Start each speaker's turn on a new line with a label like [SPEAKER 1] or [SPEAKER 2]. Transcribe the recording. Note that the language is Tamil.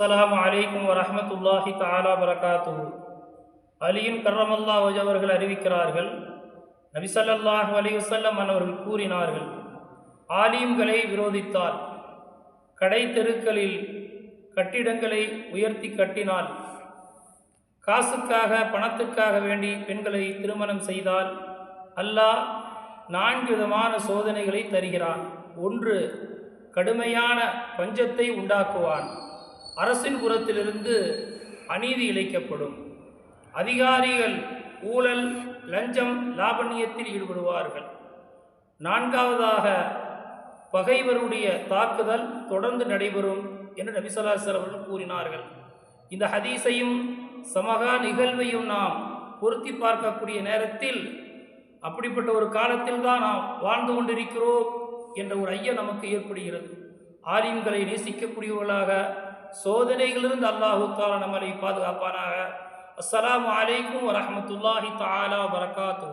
[SPEAKER 1] அஸ்லாம் அலைக்கும் வரமத்துல்லாஹி தாலா பரகாத்து அலியின் கர்ரமல்லா அவர்கள் அறிவிக்கிறார்கள் நபிசல்லாஹ் அலிவசல்லம் அலைஹி அவர்கள் கூறினார்கள் ஆலீம்களை விரோதித்தால் கடை தெருக்களில் கட்டிடங்களை உயர்த்தி கட்டினால் காசுக்காக பணத்துக்காக வேண்டி பெண்களை திருமணம் செய்தால் அல்லாஹ் நான்கு விதமான சோதனைகளை தருகிறான். ஒன்று கடுமையான பஞ்சத்தை உண்டாக்குவான். அரசின் புறத்திலிருந்து அநீதி இழைக்கப்படும். அதிகாரிகள் ஊழல் லஞ்சம் லாபண்யத்தில் ஈடுபடுவார்கள். நான்காவதாக பகைவருடைய தாக்குதல் தொடர்ந்து நடைபெறும் என்று நபிசல்லாசர் அவர்கள் கூறினார்கள். இந்த ஹதீஸையும் சமகா நிகழ்வையும் நாம் பொருத்தி பார்க்கக்கூடிய நேரத்தில் அப்படிப்பட்ட ஒரு காலத்தில் தான் நாம் வாழ்ந்து கொண்டிருக்கிறோம் என்ற ஒரு ஐயம் நமக்கு ஏற்படுகிறது. ஆலிம்களை நேசிக்கக்கூடியவர்களாக சோதனைகளிலிருந்து அல்லாஹு தாலா நம்மளை பாதுகாப்பானாக. அஸ்லாம் அலைக்கும் வரமத்துல்லாஹி தாலா வரகாத்து